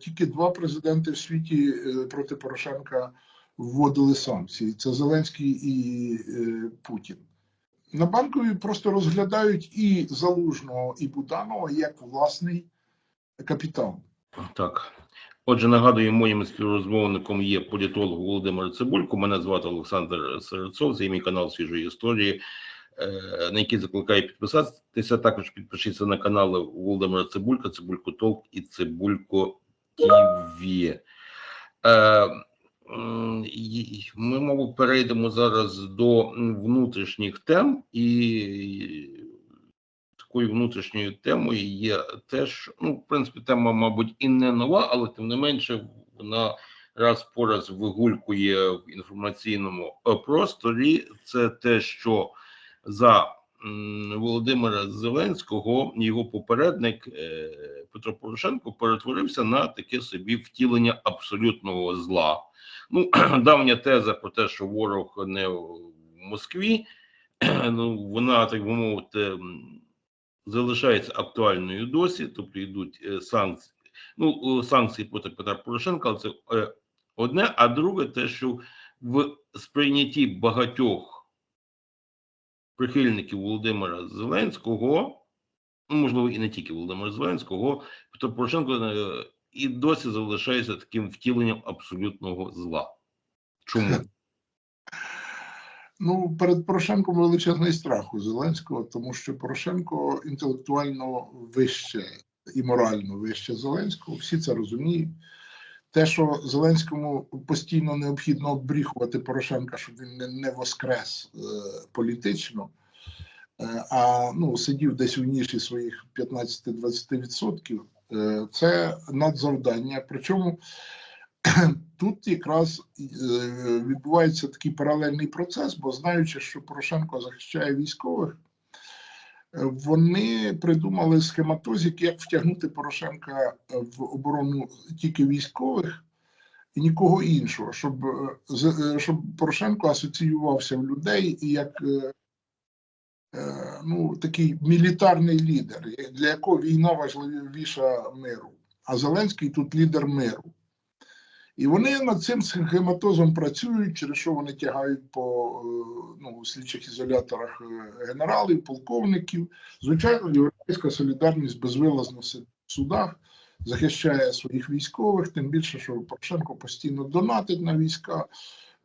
тільки два президенти в світі е, проти Порошенка вводили санкції: це Зеленський і е, Путін. На банкові просто розглядають і Залужного, і Буданова як власний капітал. Так. Отже, нагадую, моїм співрозмовником є політолог Володимир Цибулько. Мене звати Олександр Серецов. Це мій канал свіжої історії, е, на який закликаю підписатися. Також підпишіться на канали Володимира Цибулька, Цибулько Толк і Цибулько ТВ. Е, Ми, мабуть, перейдемо зараз до внутрішніх тем, і такою внутрішньою темою є теж, ну, в принципі, тема, мабуть, і не нова, але тим не менше, вона раз по раз вигулькує в інформаційному е, просторі. Це те, що за Володимира Зеленського його попередник е, Петро Порошенко перетворився на таке собі втілення абсолютного зла. Ну, давня теза про те, що ворог не в Москві, ну вона так би мовити. залишається актуальною досі, тобто йдуть е, санкції. Ну, е, санкції проти Петра Порошенка, але це одне, а друге, те, що в сприйнятті багатьох прихильників Володимира Зеленського, ну, можливо, і не тільки Володимира Зеленського, Петро Порошенко е, і досі залишається таким втіленням абсолютного зла. Чому? Ну, перед Порошенком величезний страх у Зеленського, тому що Порошенко інтелектуально вище і морально вище Зеленського. Всі це розуміють. Те, що Зеленському постійно необхідно обріхувати Порошенка, щоб він не, не воскрес е, політично, е, а ну, сидів десь у ніші своїх 15-20%, е, це надзавдання. Причому тут якраз е, відбувається такий паралельний процес, бо знаючи, що Порошенко захищає військових, вони придумали схематозик, як втягнути Порошенка в оборону тільки військових і нікого іншого, щоб, е, е, щоб Порошенко асоціювався в людей і як е, е, ну, такий мілітарний лідер, для якого війна важливіша миру. А Зеленський тут лідер миру. І вони над цим схематозом працюють, через що вони тягають по е, ну, слідчих ізоляторах е, генералів, полковників. Звичайно, європейська солідарність безвилазно сидить в судах, захищає своїх військових, тим більше, що Порошенко постійно донатить на війська. е,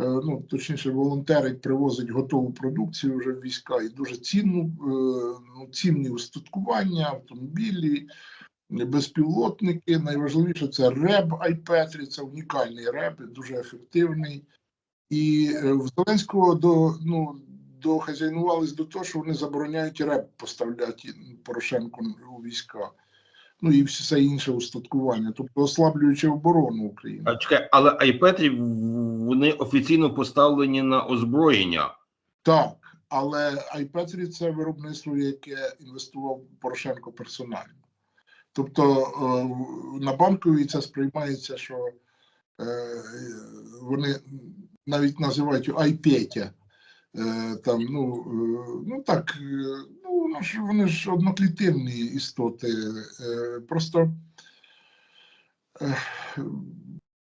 Ну, точніше, волонтерить, привозить готову продукцію вже в війська і дуже цінну, ну, цінні устаткування, автомобілі, безпілотники. Найважливіше це РЕБ Айпетрі, це унікальний РЕБ, дуже ефективний. І е, в Зеленського до, ну, дохазяйнувались до того, що вони забороняють РЕБ поставляти Порошенку у війська. Ну і все інше устаткування, тобто ослаблюючи оборону України. А чекай, але айпетрі вони офіційно поставлені на озброєння. Так, але Айпетрі це виробництво, яке інвестував Порошенко персонально. Тобто е, на банковій це сприймається, що е, вони навіть називають Айпетя. Е, Там, ну, ну так, ну, вони ж одноклітинні істоти. Просто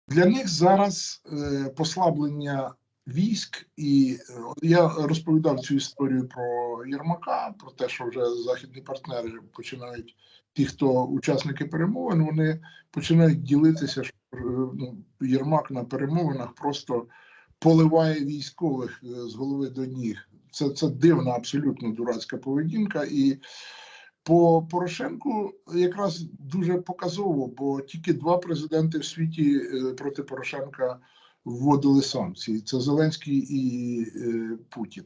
для них зараз послаблення військ, і е, я розповідав цю історію про Єрмака, про те, що вже західні партнери починають, ті, хто учасники перемовин, вони починають ділитися, що е, ну, Єрмак на перемовинах просто поливає військових е, з голови до ніг. Це, це дивна, абсолютно дурацька поведінка. І по Порошенку якраз дуже показово, бо тільки два президенти в світі проти Порошенка вводили санкції: це Зеленський і е, Путін.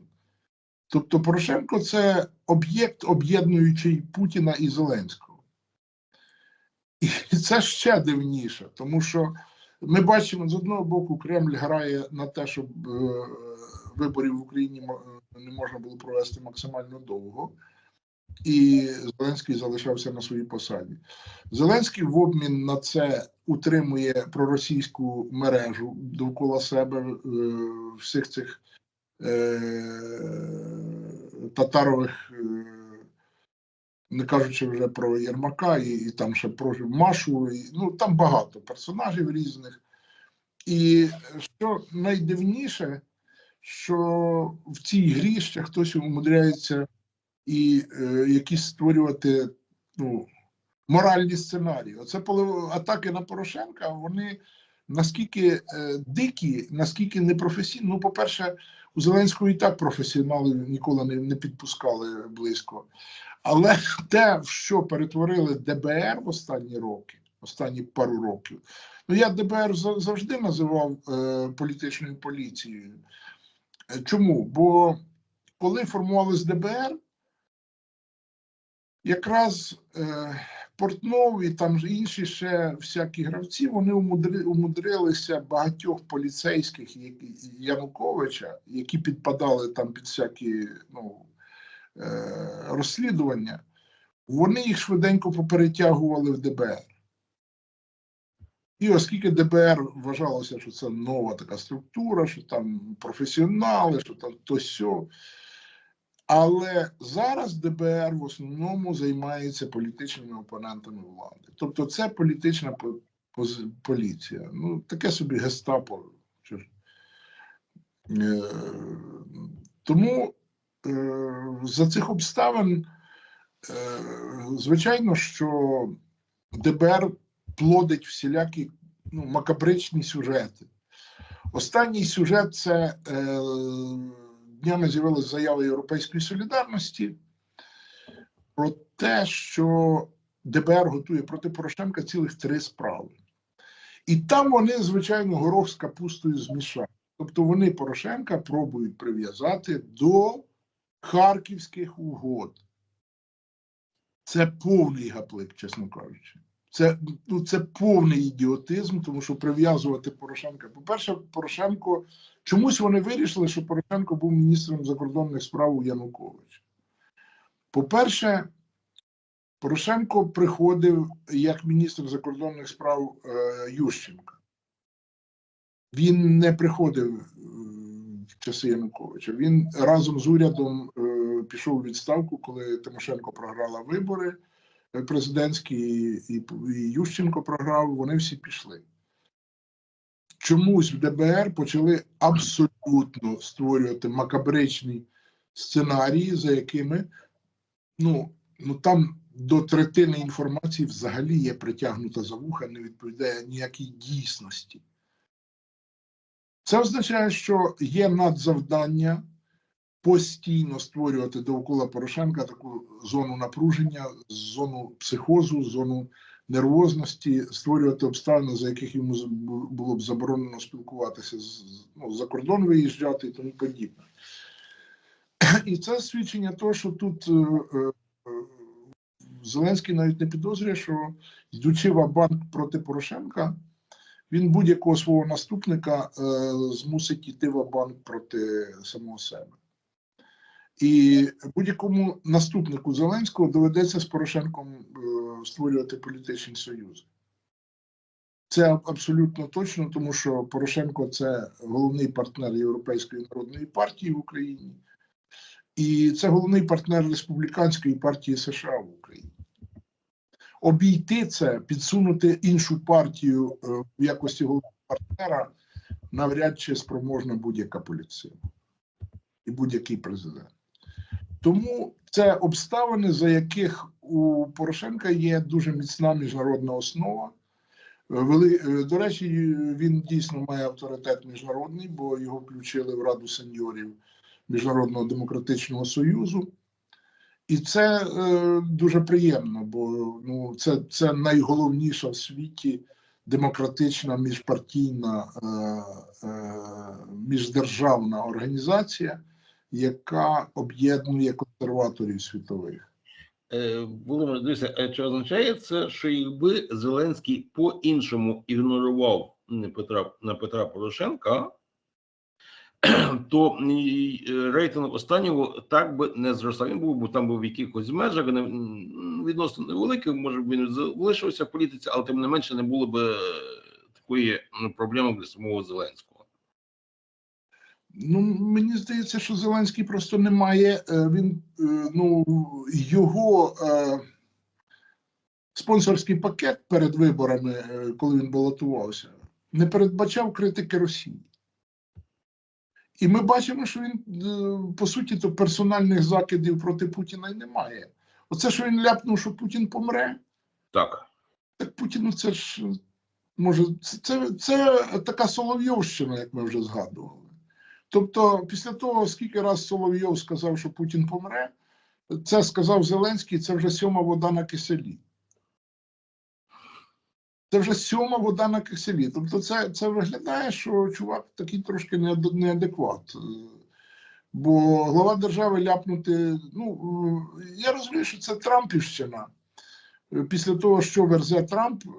Тобто Порошенко це об'єкт, об'єднуючий Путіна і Зеленського. І це ще дивніше, тому що ми бачимо з одного боку, Кремль грає на те, щоб е, виборів в Україні не можна було провести максимально довго, і Зеленський залишався на своїй посаді. Зеленський в обмін на це утримує проросійську мережу довкола себе е, всіх цих е, татарових е, не кажучи вже про Єрмака, і, і там ще про Машу, і, ну там багато персонажів різних. І що найдивніше, що в цій грі ще хтось умудряється і е, якісь створювати ну, моральні сценарії. Оце атаки на Порошенка, вони наскільки е, дикі, наскільки непрофесійні. Ну, по-перше, у Зеленського і так професіонали ніколи не, не підпускали близько. Але те, в що перетворили ДБР в останні роки, останні пару років, ну я ДБР завжди називав е, політичною поліцією. Е, Чому? Бо коли формувалось ДБР, якраз е, Портнов і там інші ще всякі гравці, вони умудри, умудрилися багатьох поліцейських Януковича, які підпадали там під всякі ну, е, розслідування, вони їх швиденько поперетягували в ДБР. І оскільки ДБР вважалося, що це нова така структура, що там професіонали, що там то сьо. Але зараз ДБР в основному займається політичними опонентами влади. Тобто це політична поліція. Ну, таке собі гестапо. Е, Тому е, за цих обставин, е, звичайно, що ДБР плодить всілякі ну, макабричні сюжети. Останній сюжет це днями з'явилася заява Європейської солідарності про те, що ДБР готує проти Порошенка цілих три справи. І там вони, звичайно, горох з капустою змішають. Тобто вони Порошенка пробують прив'язати до харківських угод. Це повний гаплик, чесно кажучи. Це, ну, це повний ідіотизм, тому що прив'язувати Порошенка. По-перше, Порошенко чомусь вони вирішили, що Порошенко був міністром закордонних справ у Януковича. По-перше, Порошенко приходив як міністр закордонних справ е, Ющенка. Він не приходив е, в часи Януковича. Він разом з урядом е, пішов у відставку, коли Тимошенко програла вибори президентські, і Ющенко програв. Вони всі пішли. Чомусь в ДБР почали абсолютно створювати макабричні сценарії, за якими ну, ну там до третини інформації взагалі є притягнута за вуха, не відповідає ніякій дійсності. Це означає, що є надзавдання постійно створювати довкола Порошенка таку зону напруження, зону психозу, зону нервозності, створювати обставини, за яких йому було б заборонено спілкуватися ну, за кордон виїжджати і тому подібне. І це свідчення того, що тут е, е, Зеленський навіть не підозрює, що йдучи в банк проти Порошенка, він будь-якого свого наступника е, змусить йти в банк проти самого себе. І будь-якому наступнику Зеленського доведеться з Порошенком е, створювати політичні союзи. Це абсолютно точно, тому що Порошенко це головний партнер Європейської народної партії в Україні, і це головний партнер республіканської партії США в Україні. Обійти це, підсунути іншу партію е, в якості головного партнера навряд чи спроможна будь-яка поліція і будь-який президент. Тому це обставини, за яких у Порошенка є дуже міцна міжнародна основа. Е, е, До речі, він дійсно має авторитет міжнародний, бо його включили в Раду сеньорів Міжнародного демократичного союзу. І це е, дуже приємно, бо ну, це, це найголовніша в світі демократична міжпартійна е, е, міждержавна організація, яка об'єднує консерваторів світових. Е, Володимир, дивіться, чи означає це, що якби Зеленський по-іншому ігнорував Петра, на Петра Порошенка, то е, рейтинг останнього так би не зростав. Він був, бо там був в якихось межах, відносно невеликий, може б він залишився в політиці, але тим не менше не було б е, такої проблеми для самого Зеленського. Ну, мені здається, що Зеленський просто не має. е, Він е, ну його е, спонсорський пакет перед виборами, е, коли він балотувався, не передбачав критики Росії. І ми бачимо, що він по суті то персональних закидів проти Путіна й немає. Оце, що він ляпнув, що Путін помре, Так. так Путіну це ж може, це, це, це така Соловйовщина, як ми вже згадували. Тобто, після того, скільки раз Соловйов сказав, що Путін помре, це сказав Зеленський, це вже сьома вода на киселі. Це вже сьома вода на киселі. Тобто, це, це виглядає, що чувак такий трошки неадекват. Бо глава держави ляпнути. Ну, я розумію, що це Трампівщина. Після того, що верзе Трамп, е,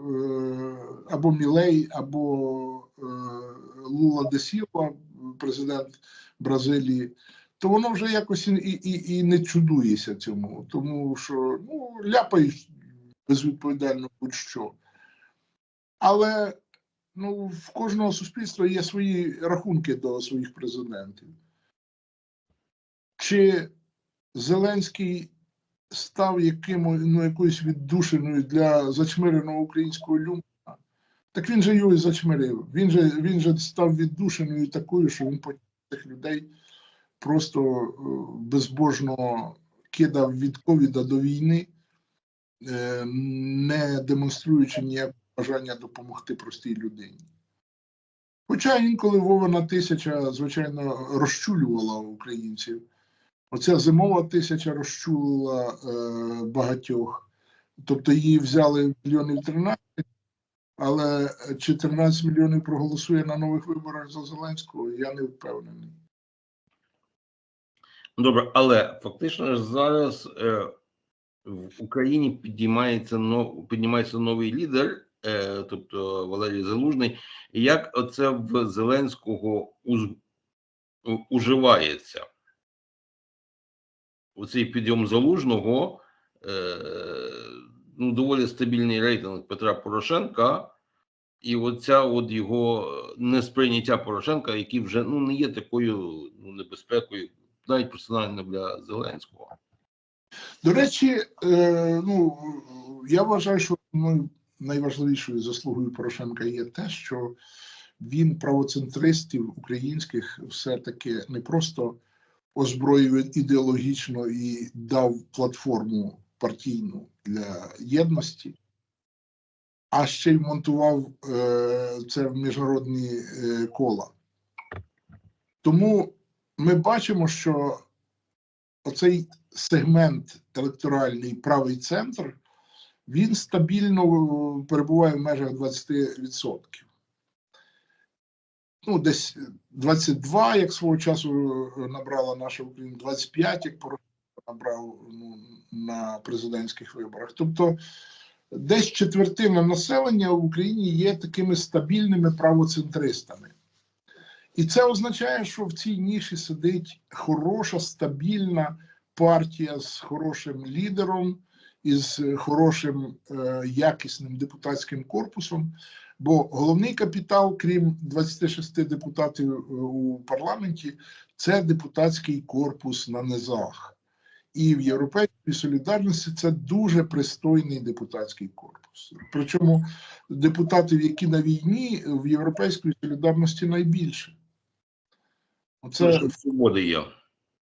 або Мілей, або е, Лула де Сілва, президент Бразилії, то воно вже якось і, і, і не чудується цьому, тому що ну, ляпають безвідповідально будь-що. Але ну, в кожного суспільства є свої рахунки до своїх президентів. Чи Зеленський став якимось, ну, якоюсь віддушиною для зачмиреного українського люмпа, так він же його і зачмирив. Він же, він же став віддушиною такою, що він потім цих людей просто е, безбожно кидав від ковіда до війни, е, не демонструючи ніякого бажання допомогти простій людині. Хоча інколи Вована тисяча, звичайно, розчулювала українців. Оця зимова тисяча розчулила е, багатьох. Тобто її взяли мільйонів 13, але чи 13 мільйонів проголосує на нових виборах за Зеленського, я не впевнений. Добре, але фактично зараз е, в Україні підіймається нов, піднімається новий лідер, е, тобто Валерій Залужний. Як оце в Зеленського уз, уживається? Оцей підйом залужного, е, ну, доволі стабільний рейтинг Петра Порошенка, і оця от його несприйняття Порошенка, який вже ну, не є такою ну, небезпекою, навіть персонально для Зеленського. До речі, е, ну я вважаю, що ну, найважливішою заслугою Порошенка є те, що він правоцентристів українських все-таки не просто озброїв ідеологічно і дав платформу партійну для єдності, а ще й монтував е, це в міжнародні е, кола. Тому ми бачимо, що оцей сегмент електоральний правий центр, він стабільно е, перебуває в межах 20%. Ну, десь 22, як свого часу набрала наша Україна, 25, як набрав ну, на президентських виборах. Тобто десь четвертина населення в Україні є такими стабільними правоцентристами. І це означає, що в цій ніші сидить хороша, стабільна партія з хорошим лідером, із хорошим е, якісним депутатським корпусом. Бо головний капітал, крім 26 депутатів е, у парламенті, це депутатський корпус на низах. І в Європейській солідарності це дуже пристойний депутатський корпус. Причому депутатів, які на війні, в Європейській солідарності найбільше. Оце Це свободи є.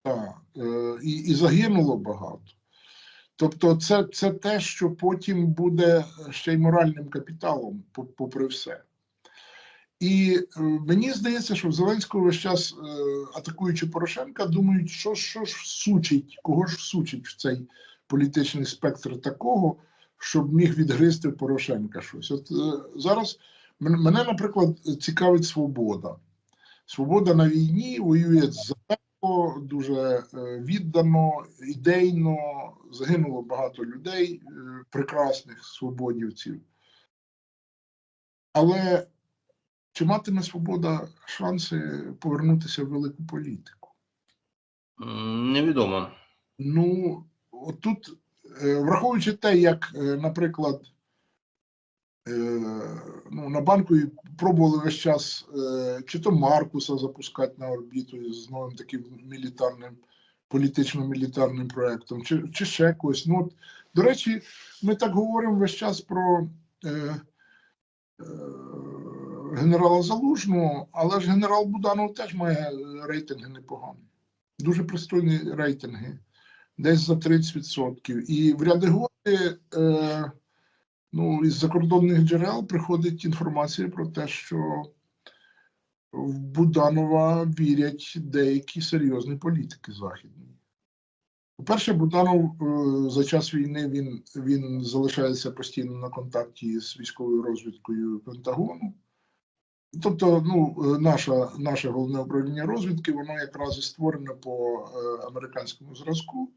так, е, і, і загинуло багато. Тобто, це, це те, що потім буде ще й моральним капіталом, попри все. І е, мені здається, що в Зеленського весь час, е, атакуючи Порошенка, думають, що, що ж сучить, кого ж сучить в цей політичний спектр такого, щоб міг відгризти Порошенка щось. От е, зараз мене, наприклад, цікавить свобода. Свобода на війні воює з далеко, дуже віддано, ідейно. Загинуло багато людей, прекрасних свободівців. Але чи матиме свобода шанси повернутися в велику політику? Невідомо. Ну, отут, е, враховуючи те, як, е, наприклад, Е, ну, на банку пробували весь час чи то Маркуса запускати на орбіту з новим таким мілітарним, політично-мілітарним проєктом, чи, чи ще когось. Ну, от, до речі, ми так говоримо весь час про е, е, генерала Залужного, але ж генерал Буданов теж має рейтинги непогані. Дуже пристойні рейтинги, десь за 30%. І в ряди годи. Е, Ну, із закордонних джерел приходить інформація про те, що в Буданова вірять деякі серйозні політики західні. По-перше, Буданов е, за час війни він, він залишається постійно на контакті з військовою розвідкою Пентагону. Тобто, ну, е, наша, наше головне управління розвідки, воно якраз і створене по е, американському зразку.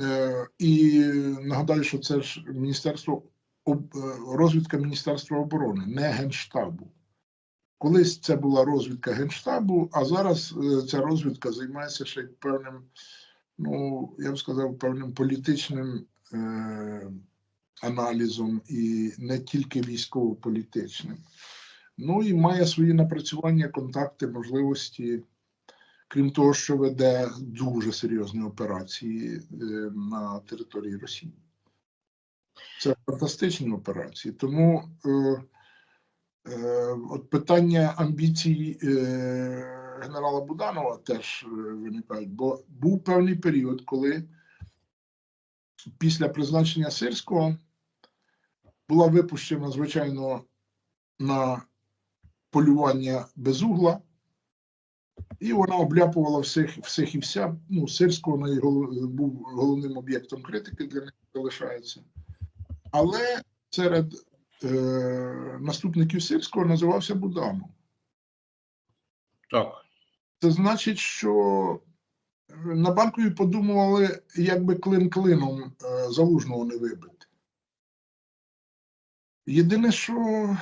Е, І нагадаю, що це ж Міністерство розвідка Міністерства оборони, не Генштабу. Колись це була розвідка Генштабу, а зараз ця розвідка займається ще певним, ну, я б сказав, певним політичним е, аналізом і не тільки військово-політичним. Ну і має свої напрацювання, контакти, можливості, крім того, що веде дуже серйозні операції е, на території Росії. Це фантастичні операції. Тому е, е, от питання амбіцій е, генерала Буданова теж е, виникають, бо був певний період, коли після призначення Сирського була випущена, звичайно, на полювання безугла, і вона обляпувала всіх, всіх і вся. Ну, Сирського найголов- був головним об'єктом критики для них залишається. Але серед е, наступників Сирського називався Буданов. Так. Це значить, що на банкові подумували, як би клин клином е, залужного не вибити. Єдине, що е,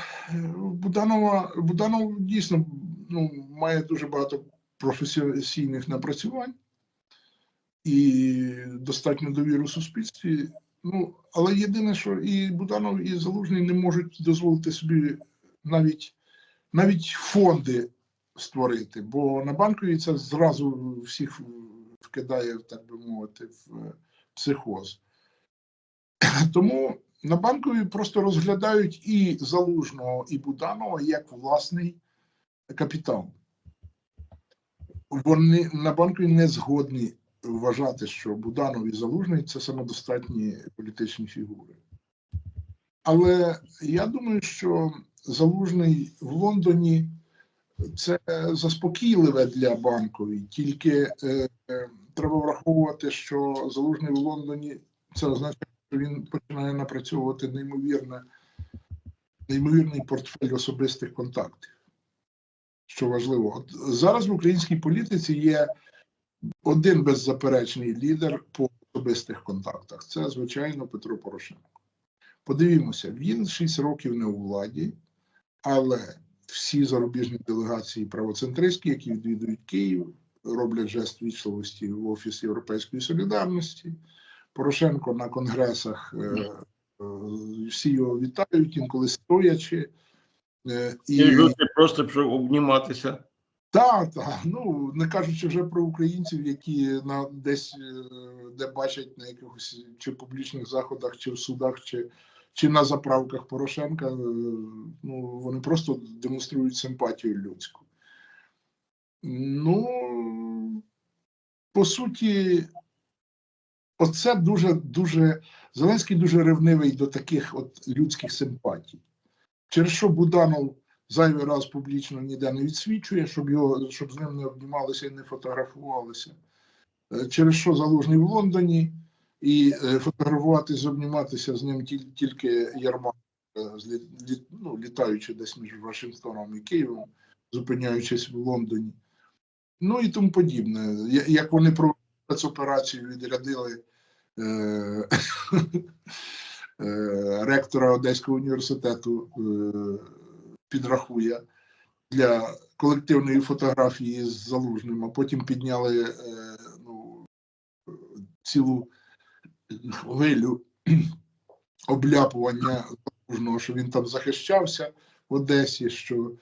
Буданова, Буданов дійсно ну, має дуже багато професійних напрацювань і достатньо довіри у суспільстві. Ну, але єдине, що і Буданов, і Залужний не можуть дозволити собі навіть, навіть фонди створити, бо на банкові це зразу всіх вкидає, так би мовити, в психоз. Тому на банкові просто розглядають і Залужного, і Буданова як власний капітал. Вони на банкові не згодні вважати, що Буданов і Залужний це самодостатні політичні фігури. Але я думаю, що Залужний в Лондоні це заспокійливе для банкової, тільки е, е, треба враховувати, що залужний в Лондоні це означає, він починає напрацьовувати неймовірне, неймовірний портфель особистих контактів. Що важливо, от зараз в українській політиці є один беззаперечний лідер по особистих контактах. Це, звичайно, Петро Порошенко. Подивімося, він 6 років не у владі, але всі зарубіжні делегації правоцентристські, які відвідують Київ, роблять жест вічливості в Офіс Європейської солідарності. Порошенко на конгресах е, е, всі його вітають, інколи стоячи. Е, І і люди просто обніматися. так, так, ну не кажучи вже про українців, які на десь де бачать на якихось чи публічних заходах, чи в судах, чи, чи на заправках Порошенка, ну вони просто демонструють симпатію людську. Ну, по суті, оце дуже дуже Зеленський дуже ревнивий до таких от людських симпатій. Через що Буданов зайвий раз публічно ніде не відсвічує, щоб його щоб з ним не обнімалися і не фотографувалися. Е, Через що залужний в Лондоні, і е, фотографуватися, обніматися з ним тільки Ярмак, е, ну, літаючи десь між Вашингтоном і Києвом, зупиняючись в Лондоні. Ну і тому подібне. Як вони провели спецоперацію, відрядили е, е, ректора Одеського університету е, підрахує для колективної фотографії з залужним, а потім підняли ну, цілу хвилю обляпування Залужного, що він там захищався в Одесі, що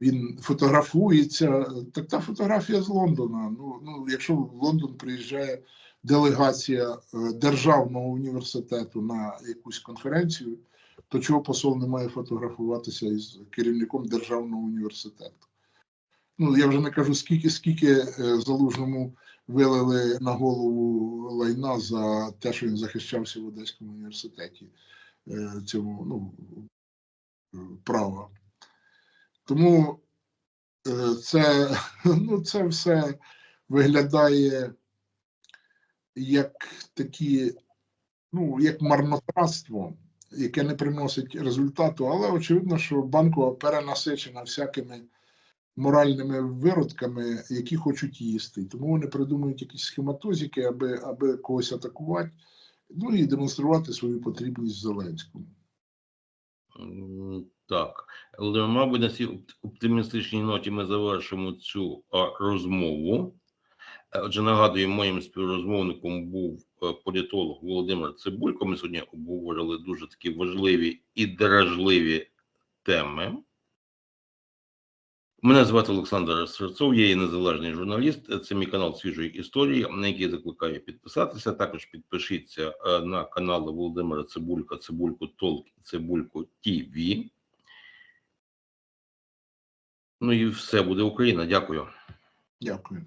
він фотографується. Так та фотографія з Лондона. Ну, ну якщо в Лондон приїжджає делегація е, державного університету на якусь конференцію, то чого посол не має фотографуватися із керівником державного університету? Ну я вже не кажу, скільки скільки е, залужному вилили на голову лайна за те, що він захищався в Одеському університеті е, цьому ну, права. Тому е, це, ну, це все виглядає як такі, ну, як марнотратство, яке не приносить результату, але очевидно, що банкова перенасичена всякими моральними виродками, які хочуть їсти. Тому вони придумують якісь схематозики, аби, аби когось атакувати, ну і демонструвати свою потрібність Зеленському. Так, але, мабуть, на цій оптимістичній ноті ми завершимо цю розмову. Е, Отже, нагадую, моїм співрозмовником був е, політолог Володимир Цибулько. Ми сьогодні обговорили дуже такі важливі і дражливі теми. Мене звати Олександр Серцов, я є незалежний журналіст. Це мій канал свіжої історії, на який закликаю підписатися. Також підпишіться е, на канали Володимира Цибулька, Цибулько Толк і Цибульку ТВ. Ну і все буде Україна. Дякую. Дякую.